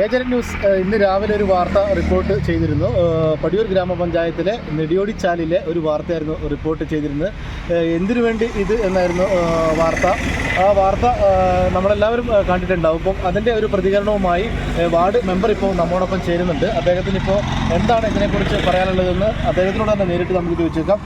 Agent news ഇന്ന് രാവിലെ ഒരു വാർത്ത റിപ്പോർട്ട് ചെയ്തിരുന്നു. പടിയൂർ ഗ്രാമപഞ്ചായത്തിലെ നെടിയോടിച്ചാലിലെ ഒരു വാർത്തയായിരുന്നു റിപ്പോർട്ട് ചെയ്തിരുന്നത്. എന്തിനു വേണ്ടി ഇത് എന്നായിരുന്നു വാർത്ത? ആ വാർത്ത നമ്മളെല്ലാവരും കണ്ടിട്ടുണ്ടാവും. ഇപ്പം അതിന്റെ ഒരു പ്രതികരണവുമായി വാർഡ് മെമ്പർ ഇപ്പോൾ നമ്മോടൊപ്പം ചേരുന്നുണ്ട്. അദ്ദേഹത്തിന് ഇപ്പോൾ എന്താണ് ഇതിനെക്കുറിച്ച് പറയാനുള്ളതെന്ന് അദ്ദേഹത്തിനോട് തന്നെ നേരിട്ട് നമുക്ക് ചോദിച്ചേക്കാം.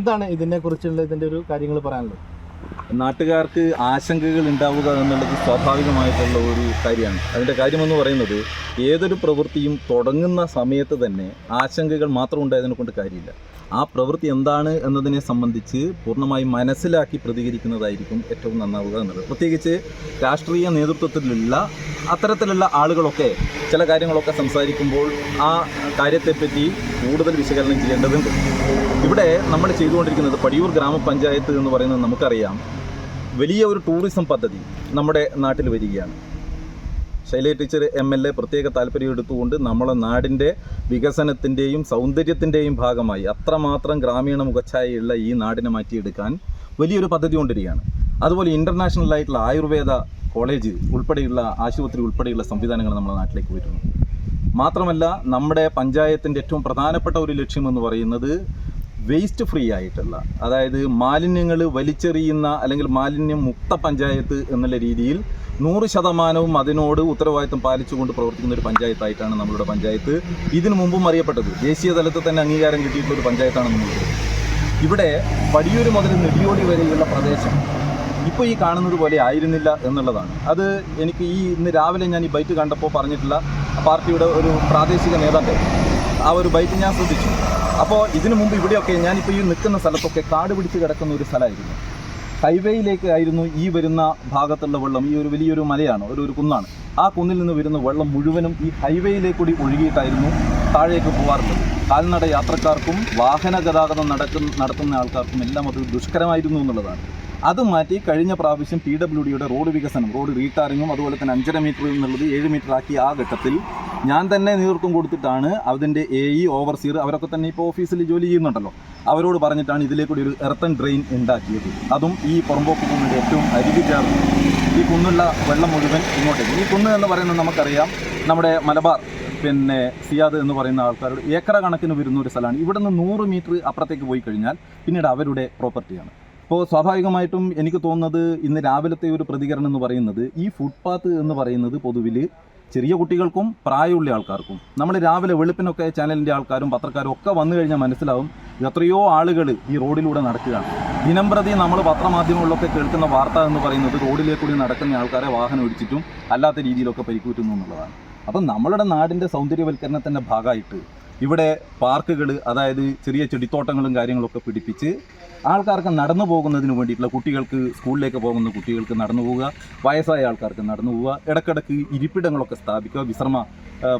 എന്താണ് ഇതിനെ കുറിച്ചുള്ള ഇതിന്റെ ഒരു കാര്യങ്ങൾ പറയാനുള്ളത്? നാട്ടുകാർക്ക് ആശങ്കകൾ ഉണ്ടാവുക എന്നുള്ളത് സ്വാഭാവികമായിട്ടുള്ള ഒരു കാര്യമാണ്. അതിന്റെ കാര്യമെന്ന് പറയുന്നത് ഏതൊരു പ്രവൃത്തിയും തുടങ്ങുന്ന സമയത്ത് തന്നെ ആശങ്കകൾ മാത്രം ഉണ്ടായതിനെ കൊണ്ട് കാര്യമില്ല. ആ പ്രവൃത്തി എന്താണ് എന്നതിനെ സംബന്ധിച്ച് പൂർണമായും മനസ്സിലാക്കി പ്രതികരിക്കുന്നതായിരിക്കും ഏറ്റവും നന്നാവുക എന്നുള്ളത്. പ്രത്യേകിച്ച് രാഷ്ട്രീയ നേതൃത്വത്തിലുള്ള അത്തരത്തിലുള്ള ആളുകളൊക്കെ ചില കാര്യങ്ങളൊക്കെ സംസാരിക്കുമ്പോൾ ആ കാര്യത്തെപ്പറ്റി കൂടുതൽ വിശകലനം ചെയ്യേണ്ടതുണ്ട്. ഇവിടെ നമ്മൾ ചെയ്തുകൊണ്ടിരിക്കുന്നത് പടിയൂർ ഗ്രാമപഞ്ചായത്ത് എന്ന് പറയുന്നത് നമുക്കറിയാം. വലിയ ഒരു ടൂറിസം പദ്ധതി നമ്മുടെ നാട്ടിൽ വരികയാണ്. Shailaja teacher M L A പ്രത്യേക താല്പര്യം എടുത്തുകൊണ്ട് നമ്മളെ നാടിന്റെ വികസനത്തിന്റെയും സൗന്ദര്യത്തിന്റെയും ഭാഗമായി അത്രമാത്രം ഗ്രാമീണ മുഖച്ഛായയുള്ള ഈ നാടിനെ മാറ്റിയെടുക്കാൻ വലിയൊരു പദ്ധതി കൊണ്ടിരിക്കുകയാണ്. അതുപോലെ ഇന്റർനാഷണൽ ആയിട്ടുള്ള ആയുർവേദ കോളേജ് ഉൾപ്പെടെയുള്ള ആശുപത്രി ഉൾപ്പെടെയുള്ള സംവിധാനങ്ങൾ നമ്മുടെ നാട്ടിലേക്ക് വരുന്നു മാത്രമല്ല നമ്മുടെ പഞ്ചായത്തിന്റെ ഏറ്റവും പ്രധാനപ്പെട്ട ഒരു ലക്ഷ്യം എന്ന് പറയുന്നത് വേസ്റ്റ് ഫ്രീ ആയിട്ടുള്ള അതായത് മാലിന്യങ്ങൾ വലിച്ചെറിയുന്ന അല്ലെങ്കിൽ മാലിന്യം മുക്ത പഞ്ചായത്ത് എന്നുള്ള രീതിയിൽ നൂറ് ശതമാനവും അതിനോട് ഉത്തരവാദിത്തം പാലിച്ചുകൊണ്ട് പ്രവർത്തിക്കുന്ന ഒരു പഞ്ചായത്തായിട്ടാണ് നമ്മളുടെ പഞ്ചായത്ത്. ഇതിനു മുമ്പും അറിയപ്പെട്ടത്. ദേശീയ തലത്തിൽ തന്നെ അംഗീകാരം കിട്ടിയിട്ടുള്ള ഒരു പഞ്ചായത്താണ് നമ്മളുടെ ഇവിടെ പടിയൂര് മുതൽ നെടിയോടി വരെയുള്ള പ്രദേശം ഇപ്പോൾ ഈ കാണുന്നത് പോലെ ആയിരുന്നില്ല എന്നുള്ളതാണ്. അത് എനിക്ക് ഈ ഇന്ന് രാവിലെ ഞാൻ ഈ ബൈറ്റ് കണ്ടപ്പോൾ പറഞ്ഞിട്ടുള്ള പാർട്ടിയുടെ ഒരു പ്രാദേശിക നേതാക്കൾ ആ ഒരു ബൈറ്റ് ഞാൻ ശ്രദ്ധിച്ചു. അപ്പോൾ ഇതിനു മുമ്പ് ഇവിടെയൊക്കെ ഞാനിപ്പോൾ ഈ നിൽക്കുന്ന സ്ഥലത്തൊക്കെ കാട് പിടിച്ച് കിടക്കുന്ന ഒരു സ്ഥലമായിരുന്നു. ഹൈവേയിലേക്ക് ആയിരുന്നു ഈ വരുന്ന ഭാഗത്തുള്ള വെള്ളം. ഈ ഒരു വലിയൊരു മലയാണ് ഒരു ഒരു കുന്നാണ്. ആ കുന്നിൽ നിന്ന് വരുന്ന വെള്ളം മുഴുവനും ഈ ഹൈവേയിലേക്ക് കൂടി ഒഴുകിയിട്ടായിരുന്നു താഴേക്ക് പോകാറുള്ളത് കാൽനട യാത്രക്കാർക്കും വാഹന ഗതാഗതം നടക്കുന്ന നടത്തുന്ന ആൾക്കാർക്കും എല്ലാം അത് ദുഷ്കരമായിരുന്നു എന്നുള്ളതാണ്. അത് മാറ്റി കഴിഞ്ഞ പ്രാവശ്യം പി ഡബ്ല്യു ഡിയുടെ റോഡ് വികസനം റോഡ് റീടാറിങ്ങും അതുപോലെ തന്നെ അഞ്ചര മീറ്റർ എന്നുള്ളത് ഏഴ് മീറ്റർ ആക്കി ആ ഘട്ടത്തിൽ ഞാൻ തന്നെ നേതൃത്വം കൊടുത്തിട്ടാണ് അതിന്റെ എ ഇ ഓവർസീർ അവരൊക്കെ തന്നെ ഇപ്പോൾ ഓഫീസിൽ ജോലി ചെയ്യുന്നുണ്ടല്ലോ. അവരോട് പറഞ്ഞിട്ടാണ് ഇതിലേക്കൂടി ഒരു എർത്തൻ ഡ്രെയിൻ ഉണ്ടാക്കിയത്. അതും ഈ പുറമ്പോക്ക് കുന്നിന്റെ ഏറ്റവും അരികി ചേർന്ന്. ഈ കുന്നുള്ള വെള്ളം മുഴുവൻ ഇങ്ങോട്ടേക്ക്. ഈ കുന്ന് എന്ന് പറയുന്നത് നമുക്കറിയാം നമ്മുടെ മലബാർ പിന്നെ സിയാദ് എന്ന് പറയുന്ന ആൾക്കാരുടെ ഏക്കറ കണക്കിന് വരുന്ന ഒരു സ്ഥലമാണ്. ഇവിടെ നിന്ന് നൂറ് മീറ്റർ അപ്പുറത്തേക്ക് പോയി കഴിഞ്ഞാൽ പിന്നീട് അവരുടെ പ്രോപ്പർട്ടിയാണ് അപ്പോൾ സ്വാഭാവികമായിട്ടും എനിക്ക് തോന്നുന്നത് ഇന്ന് രാവിലത്തെ ഒരു പ്രതികരണം എന്ന് പറയുന്നത് ഈ ഫുട്പാത്ത് എന്ന് പറയുന്നത് പൊതുവിൽ ചെറിയ കുട്ടികൾക്കും പ്രായമുള്ള ആൾക്കാർക്കും. നമ്മൾ രാവിലെ വെളുപ്പിനൊക്കെ ചാനലിന്റെ ആൾക്കാരും പത്രക്കാരും ഒക്കെ വന്നു കഴിഞ്ഞാൽ മനസ്സിലാവും എത്രയോ ആളുകൾ ഈ റോഡിലൂടെ നടക്കുകയാണ്. ദിനംപ്രതി നമ്മൾ പത്രമാധ്യമങ്ങളിലൊക്കെ കേൾക്കുന്ന വാർത്ത എന്ന് പറയുന്നത് റോഡിലേക്കൂടി നടക്കുന്ന ആൾക്കാരെ വാഹനം ഇടിച്ചിട്ടും അല്ലാത്ത രീതിയിലൊക്കെ പരിക്കൂറ്റുന്നു എന്നുള്ളതാണ്. അപ്പം നമ്മളുടെ നാടിന്റെ സൗന്ദര്യവൽക്കരണത്തിന്റെ ഭാഗമായിട്ട് ഇവിടെ പാർക്കുകൾ അതായത് ചെറിയ ചെടിത്തോട്ടങ്ങളും കാര്യങ്ങളൊക്കെ പിടിപ്പിച്ച് ആൾക്കാർക്ക് നടന്നു പോകുന്നതിന് വേണ്ടിയിട്ടുള്ള കുട്ടികൾക്ക് സ്കൂളിലേക്ക് പോകുന്ന കുട്ടികൾക്ക് നടന്നു പോവുക വയസ്സായ ആൾക്കാർക്ക് നടന്നു പോവുക ഇടക്കിടക്ക് ഇരിപ്പിടങ്ങളൊക്കെ സ്ഥാപിക്കുക വിശ്രമ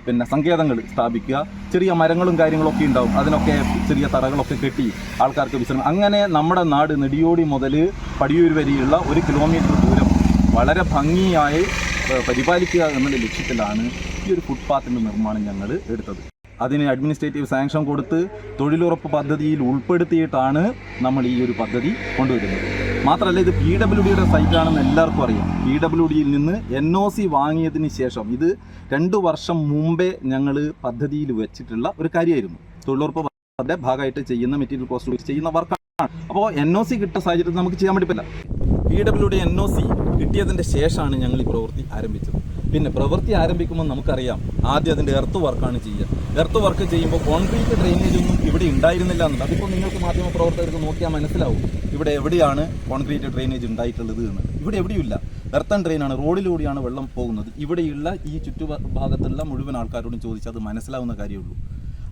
പിന്നെ സങ്കേതങ്ങൾ സ്ഥാപിക്കുക ചെറിയ മരങ്ങളും കാര്യങ്ങളൊക്കെ ഉണ്ടാവും അതിനൊക്കെ ചെറിയ തറകളൊക്കെ കെട്ടി ആൾക്കാർക്ക് വിശ്രമം. അങ്ങനെ നമ്മുടെ നാട് നെടിയോടി മുതൽ പടിയൂർ വരെയുള്ള ഒരു കിലോമീറ്റർ ദൂരം വളരെ ഭംഗിയായി പരിപാലിക്കുക എന്നുള്ള ലക്ഷ്യത്തിലാണ് ഈ ഒരു ഫുട്പാത്തിന്റെ നിർമ്മാണം ഞങ്ങൾ എടുത്തത്. അതിന് അഡ്മിനിസ്ട്രേറ്റീവ് സാങ്ഷൻ കൊടുത്ത് തൊഴിലുറപ്പ് പദ്ധതിയിൽ ഉൾപ്പെടുത്തിയിട്ടാണ് നമ്മൾ ഈ ഒരു പദ്ധതി കൊണ്ടുവരുന്നത്. മാത്രമല്ല ഇത് പി ഡബ്ല്യു ഡിയുടെ സൈറ്റാണെന്ന് എല്ലാവർക്കും അറിയാം. പി ഡബ്ല്യു ഡിയിൽ നിന്ന് എൻ ഒ സി വാങ്ങിയതിന് ശേഷം ഇത് രണ്ട് വർഷം മുമ്പേ ഞങ്ങൾ പദ്ധതിയിൽ വെച്ചിട്ടുള്ള ഒരു കാര്യമായിരുന്നു. തൊഴിലുറപ്പ് പദ്ധതിയുടെ ഭാഗമായിട്ട് ചെയ്യുന്ന മെറ്റീരിയൽ കോസ്റ്റ് ചെയ്യുന്ന വർക്കാണ്. അപ്പോൾ എൻ ഒ സി കിട്ടുന്ന സാഹചര്യത്തിൽ നമുക്ക് ചെയ്യാൻ പറ്റില്ല. P W D N O C കിട്ടിയതിന്റെ ശേഷമാണ് ഞങ്ങൾ ഈ പ്രവൃത്തി ആരംഭിച്ചത്. പിന്നെ പ്രവൃത്തി ആരംഭിക്കുമ്പോൾ നമുക്കറിയാം ആദ്യം അതിന്റെ എർത്ത് വർക്കാണ് ചെയ്യുക. എർത്ത് വർക്ക് ചെയ്യുമ്പോൾ കോൺക്രീറ്റ് ഡ്രെയിനേജ് ഒന്നും ഇവിടെ ഉണ്ടായിരുന്നില്ല എന്നുണ്ട്. അതിപ്പോൾ നിങ്ങൾക്ക് മാധ്യമ പ്രവർത്തകർക്ക് നോക്കിയാൽ മനസ്സിലാവും ഇവിടെ എവിടെയാണ് കോൺക്രീറ്റ് ഡ്രെയിനേജ് ഉണ്ടായിട്ടുള്ളത് എന്ന്. ഇവിടെ എവിടെയില്ല എർത്തൻ ഡ്രെയിനാണ് റോഡിലൂടെയാണ് വെള്ളം പോകുന്നത്. ഇവിടെയുള്ള ഈ ചുറ്റുഭാഗത്തുള്ള മുഴുവൻ ആൾക്കാരോടും ചോദിച്ചാൽ അത് മനസ്സിലാവുന്ന കാര്യമുള്ളൂ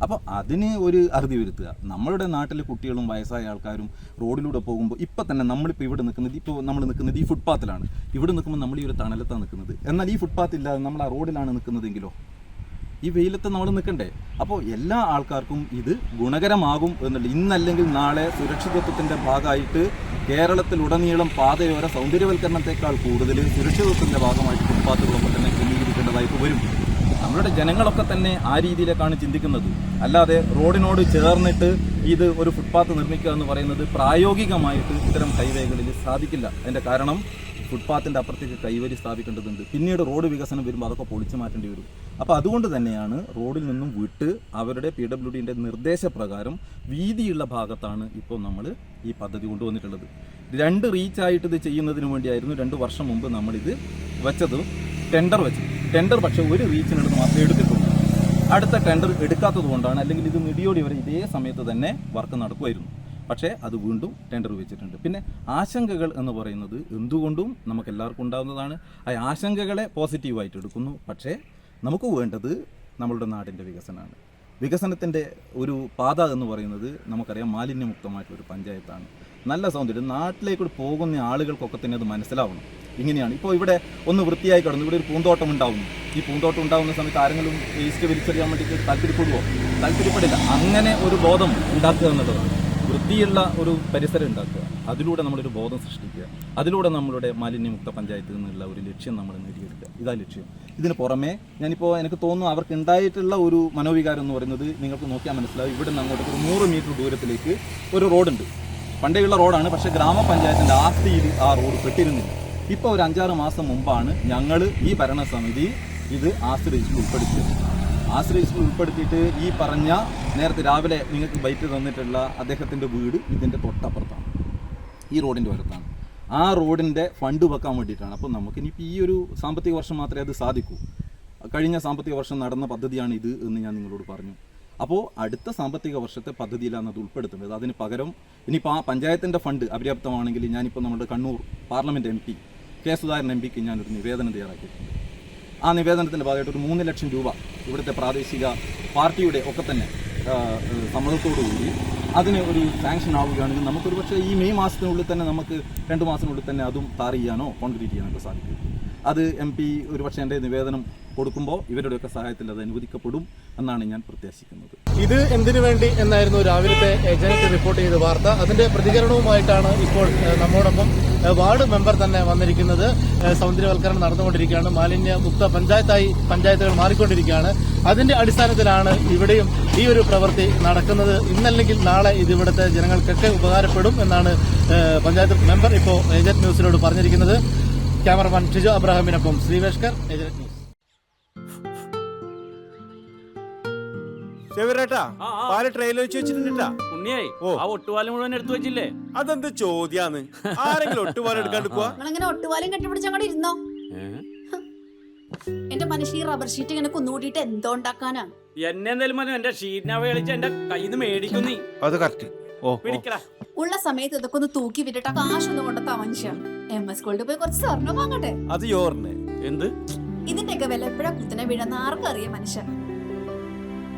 അപ്പോൾ അതിന് ഒരു അറുതി വരുത്തുക. നമ്മളുടെ നാട്ടിലെ കുട്ടികളും വയസ്സായ ആൾക്കാരും റോഡിലൂടെ പോകുമ്പോൾ ഇപ്പം തന്നെ നമ്മളിപ്പോൾ ഇവിടെ നിൽക്കുന്നത് ഇപ്പോൾ നമ്മൾ നിൽക്കുന്നത് ഈ ഫുട്പാത്തിലാണ് ഇവിടെ നിൽക്കുമ്പോൾ നമ്മൾ ഈ ഒരു തണലത്താണ് നിൽക്കുന്നത്. എന്നാൽ ഈ ഫുട്പാത്ത് ഇല്ലാതെ നമ്മൾ ആ റോഡിലാണ് നിൽക്കുന്നതെങ്കിലോ? ഈ വെയിലത്ത് നമ്മൾ നിൽക്കണ്ടേ? അപ്പോൾ എല്ലാ ആൾക്കാർക്കും ഇത് ഗുണകരമാകും എന്നുള്ള ഇന്നല്ലെങ്കിൽ നാളെ സുരക്ഷിതത്വത്തിന്റെ ഭാഗമായിട്ട് കേരളത്തിലുടനീളം പാതയോര സൗന്ദര്യവൽക്കരണത്തെക്കാൾ കൂടുതൽ സുരക്ഷിതത്വത്തിന്റെ ഭാഗമായിട്ട് ഫുട്പാത്തുകളൊക്കെ തന്നെ ക്രമീകരിക്കേണ്ടതായിട്ട് വരും. നമ്മളുടെ ജനങ്ങളൊക്കെ തന്നെ ആ രീതിയിലേക്കാണ് ചിന്തിക്കുന്നത്. അല്ലാതെ റോഡിനോട് ചേർന്നിട്ട് ഇത് ഒരു ഫുട്പാത്ത് നിർമ്മിക്കുക എന്ന് പറയുന്നത് പ്രായോഗികമായിട്ട് ഇത്തരം ഹൈവേകളിൽ സാധിക്കില്ല. അതിന്റെ കാരണം ഫുട്പാത്തിന്റെ അപ്പുറത്തേക്ക് കൈവരി സ്ഥാപിക്കേണ്ടതുണ്ട്. പിന്നീട് റോഡ് വികസനം വരുമ്പോൾ അതൊക്കെ പൊളിച്ചു മാറ്റേണ്ടി വരും. അപ്പോൾ അതുകൊണ്ട് തന്നെയാണ് റോഡിൽ നിന്നും വിട്ട് അവരുടെ പി ഡബ്ല്യു ഡിന്റെ നിർദ്ദേശപ്രകാരം വീതിയുള്ള ഭാഗത്താണ് ഇപ്പോൾ നമ്മൾ ഈ പദ്ധതി കൊണ്ടുവന്നിട്ടുള്ളത്. രണ്ട് റീച്ചായിട്ട് ഇത് ചെയ്യുന്നതിന് വേണ്ടിയായിരുന്നു രണ്ട് വർഷം മുമ്പ് നമ്മളിത് വെച്ചത് ടെൻഡർ വെച്ചു ടെൻഡർ പക്ഷേ ഒരു റീച്ചിനടുത്ത് മാത്രമേ എടുത്തിട്ടുള്ളൂ. അടുത്ത ടെൻഡർ എടുക്കാത്തത് കൊണ്ടാണ് അല്ലെങ്കിൽ ഇത് മിടിയോടി വരെ ഇതേ സമയത്ത് തന്നെ വർക്ക് നടക്കുമായിരുന്നു. പക്ഷേ അത് വീണ്ടും ടെൻഡർ വെച്ചിട്ടുണ്ട്. പിന്നെ ആശങ്കകൾ എന്ന് പറയുന്നത് എന്തുകൊണ്ടും നമുക്ക് എല്ലാവർക്കും ഉണ്ടാകുന്നതാണ് ആ ആശങ്കകളെ പോസിറ്റീവായിട്ട് എടുക്കുന്നു. പക്ഷേ നമുക്ക് വേണ്ടത് നമ്മളുടെ നാടിന്റെ വികസനമാണ്. വികസനത്തിന്റെ ഒരു പാത എന്ന് പറയുന്നത് നമുക്കറിയാം മാലിന്യമുക്തമായിട്ടുള്ളൊരു പഞ്ചായത്താണ്. നല്ല സൗന്ദര്യം നാട്ടിലേക്ക് പോകുന്ന ആളുകൾക്കൊക്കെ തന്നെ അത് മനസ്സിലാവണം. ഇങ്ങനെയാണ്. ഇപ്പോൾ ഇവിടെ ഒന്ന് വൃത്തിയായി കിടന്നു. ഇവിടെ ഒരു പൂന്തോട്ടം ഉണ്ടാവുന്നു. ഈ പൂന്തോട്ടം ഉണ്ടാകുന്ന സമയത്ത് ആരെങ്കിലും വേസ്റ്റ് വലിച്ചെറിയാൻ വേണ്ടിയിട്ട് താല്പര്യപ്പെടുവോ താല്പര്യപ്പെടില്ല അങ്ങനെ ഒരു ബോധം ഉണ്ടാക്കുക എന്നുള്ളതാണ്. വൃത്തിയുള്ള ഒരു പരിസരം ഉണ്ടാക്കുക. അതിലൂടെ നമ്മളൊരു ബോധം സൃഷ്ടിക്കുക. അതിലൂടെ നമ്മളുടെ മാലിന്യമുക്ത പഞ്ചായത്തിൽ നിന്നുള്ള ഒരു ലക്ഷ്യം നമ്മൾ നേടിയെടുക്കുക. ഇതാ ലക്ഷ്യം. ഇതിന് പുറമേ ഞാനിപ്പോൾ എനിക്ക് തോന്നുന്നു അവർക്ക് ഉണ്ടായിട്ടുള്ള ഒരു മനോവികാരം എന്ന് പറയുന്നത് നിങ്ങൾക്ക് നോക്കിയാൽ മനസ്സിലാവും. ഇവിടെ നിന്ന് അങ്ങോട്ട് ഒരു നൂറ് മീറ്റർ ദൂരത്തിലേക്ക് ഒരു റോഡുണ്ട് പണ്ടേയുള്ള റോഡാണ് പക്ഷേ ഗ്രാമപഞ്ചായത്തിന്റെ ആസ്തിയിൽ ആ റോഡ് പെട്ടിരുന്നില്ല. ഇപ്പോൾ ഒരു അഞ്ചാറ് മാസം മുമ്പാണ് ഞങ്ങൾ ഈ ഭരണസമിതി ഇത് ആശ്രയിച്ച് ഉൾപ്പെടുത്തിയത്. ആശ്രയിച്ച് ഉൾപ്പെടുത്തിയിട്ട് ഈ പറഞ്ഞ നേരത്തെ രാവിലെ നിങ്ങൾക്ക് ബൈറ്റ് തന്നിട്ടുള്ള അദ്ദേഹത്തിന്റെ വീട് ഇതിന്റെ തൊട്ടപ്പുറത്താണ്. ഈ റോഡിന്റെ ഓരത്താണ് ആ റോഡിന്റെ ഫണ്ട് വെക്കാൻ വേണ്ടിയിട്ടാണ്. അപ്പോൾ നമുക്ക് ഇനിയിപ്പോൾ ഈ ഒരു സാമ്പത്തിക വർഷം മാത്രമേ അത് സാധിക്കൂ. കഴിഞ്ഞ സാമ്പത്തിക വർഷം നടന്ന പദ്ധതിയാണ് ഇത് എന്ന് ഞാൻ നിങ്ങളോട് പറഞ്ഞു. അപ്പോൾ അടുത്ത സാമ്പത്തിക വർഷത്തെ പദ്ധതിയിലാണ് അത് ഉൾപ്പെടുത്തുന്നത്. അതിന് പകരം ഇനിയിപ്പോൾ ആ പഞ്ചായത്തിന്റെ ഫണ്ട് അപര്യാപ്തമാണെങ്കിൽ ഞാനിപ്പോൾ നമ്മുടെ Kannur parliament M P K Sudhakaran M പിക്ക് ഞാനൊരു നിവേദനം തയ്യാറാക്കിയിട്ടുണ്ട്. ആ നിവേദനത്തിന്റെ ഭാഗമായിട്ട് ഒരു മൂന്ന് ലക്ഷം രൂപ ഇവിടുത്തെ പ്രാദേശിക പാർട്ടിയുടെ ഒക്കെ തന്നെ സമ്മതത്തോടുകൂടി അതിന് ഒരു സാങ്ഷൻ ആവുകയാണെങ്കിൽ നമുക്കൊരു പക്ഷേ ഈ മെയ് മാസത്തിനുള്ളിൽ തന്നെ നമുക്ക് രണ്ട് മാസത്തിനുള്ളിൽ തന്നെ അതും താർ ചെയ്യാനോ കോൺക്രീറ്റ് ചെയ്യാനൊക്കെ സാധിക്കും. അത് എം പി ഒരു പക്ഷേ എന്റെ നിവേദനം കൊടുക്കുമ്പോൾ ഇവരുടെയൊക്കെ സഹായത്തിൽ അത് അനുവദിക്കപ്പെടും എന്നാണ് ഞാൻ പ്രത്യാശിക്കുന്നത്. ഇത് എന്തിനു വേണ്ടി എന്നായിരുന്നു രാവിലത്തെ ഏജൻസി റിപ്പോർട്ട് ചെയ്ത വാർത്ത. അതിന്റെ പ്രതികരണവുമായിട്ടാണ് ഇപ്പോൾ നമ്മോടൊപ്പം വാർഡ് മെമ്പർ തന്നെ വന്നിരിക്കുന്നത്. സൗന്ദര്യവൽക്കരണം നടന്നുകൊണ്ടിരിക്കുകയാണ്. മാലിന്യ മുക്ത പഞ്ചായത്തായി പഞ്ചായത്തുകൾ മാറിക്കൊണ്ടിരിക്കുകയാണ്. അതിന്റെ അടിസ്ഥാനത്തിലാണ് ഇവിടെയും ഈ ഒരു പ്രവൃത്തി നടക്കുന്നത്. ഇന്നല്ലെങ്കിൽ നാളെ ഇത് ഇവിടുത്തെ ജനങ്ങൾക്കൊക്കെ ഉപകാരപ്പെടും എന്നാണ് പഞ്ചായത്ത് മെമ്പർ ഇപ്പോൾ ഏജന്റ് ന്യൂസിനോട് പറഞ്ഞിരിക്കുന്നത്. ക്യാമറമാൻ ഷിജു അബ്രാഹിമിനൊപ്പം ശ്രീവേഷ്കർ ഏജന്റ് ന്യൂസ്. ആ. പാൽ ട്രെയിലർ വെച്ച് വെച്ചിട്ടുണ്ടാ ഉണ്ണിയായി ആ ഒട്ടുപാലം മുഴുവൻ എടുത്തു വെച്ചില്ലേ? അതെന്ത് ചോദ്യാന്ന്? ആരെങ്കിലും ഒട്ടുപാലം എടുക്കാണ്ട് പോവാ? നിങ്ങളിങ്ങനെ ഒട്ടുപാലം കെട്ടിപ്പിടിച്ച് അങ്ങോട്ട് ഇരുന്നോ? എന്റെ മനുഷ്യ ഈ റബ്ബർ ഷീറ്റ് ഇങ്ങനെ കുന്നുകൂട്ടിയിട്ട് എന്തോ ഉണ്ടാക്കാനാ? എന്നെ എന്തായാലും മതി എന്റെ ഷീറ്റിനെ കളിച്ച് എന്റെ കയ്യിൽ നിന്ന് മേടിക്കും നീ. അത് കറക്റ്റ് ഓ പിടിക്കടാ ഉള്ള സമയത്ത് ഇതൊക്കെ ഒന്ന് തൂക്കി വിട്ടിട്ട് കാശൊന്നും കൊണ്ടെത്താ മനുഷ്യ എം എസ് ഗോൾഡ് പോയി കുറച്ച് സ്വർണം വാങ്ങട്ടെ? അത് എന്ത്? ഇതിന്റെയൊക്കെ വില എപ്പോഴാ കുത്തനെ വീഴുന്ന ആർക്കും അറിയാം മനുഷ്യ.